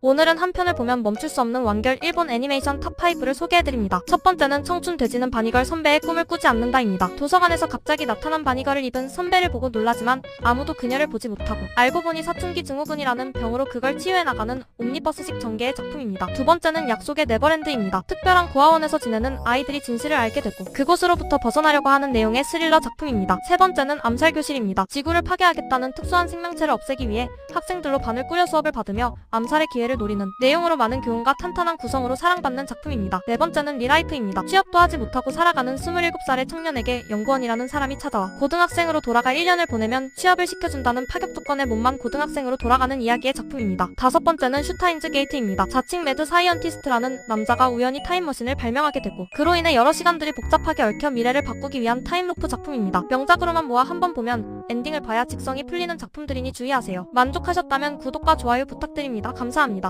오늘은 한 편을 보면 멈출 수 없는 완결 일본 애니메이션 탑5를 소개해드립니다. 첫 번째는 청춘 돼지는 바니걸 선배의 꿈을 꾸지 않는다입니다. 도서관에서 갑자기 나타난 바니걸을 입은 선배를 보고 놀라지만 아무도 그녀를 보지 못하고 알고 보니 사춘기 증후군이라는 병으로 그걸 치유해 나가는 옴니버스식 전개의 작품입니다. 두 번째는 약속의 네버랜드입니다. 특별한 고아원에서 지내는 아이들이 진실을 알게 되고 그곳으로부터 벗어나려고 하는 내용의 스릴러 작품입니다. 세 번째는 암살 교실입니다. 지구를 파괴하겠다는 특수한 생명체를 없애기 위해 학생들로 반을 꾸려 수업을 받으며 암살의 기 회를 노리는 내용으로 많은 교훈과 탄탄한 구성으로 사랑받는 작품입니다. 네 번째는 리라이프입니다. 취업도 하지 못하고 살아가는 27살의 청년에게 연구원이라는 사람이 찾아와 고등학생으로 돌아가 1년을 보내면 취업을 시켜준다는 파격 조건에 못만 고등학생으로 돌아가는 이야기의 작품입니다. 다섯 번째는 슈타인즈 게이트입니다. 자칭 매드 사이언티스트라는 남자가 우연히 타임머신을 발명하게 되고 그로 인해 여러 시간들이 복잡하게 얽혀 미래를 바꾸기 위한 타임루프 작품입니다. 명작으로만 모아 한 번 보면 엔딩을 봐야 직성이 풀리는 작품들이니 주의하세요. 만족하셨다면 구독과 좋아요 부탁드립니다. 감사합니다.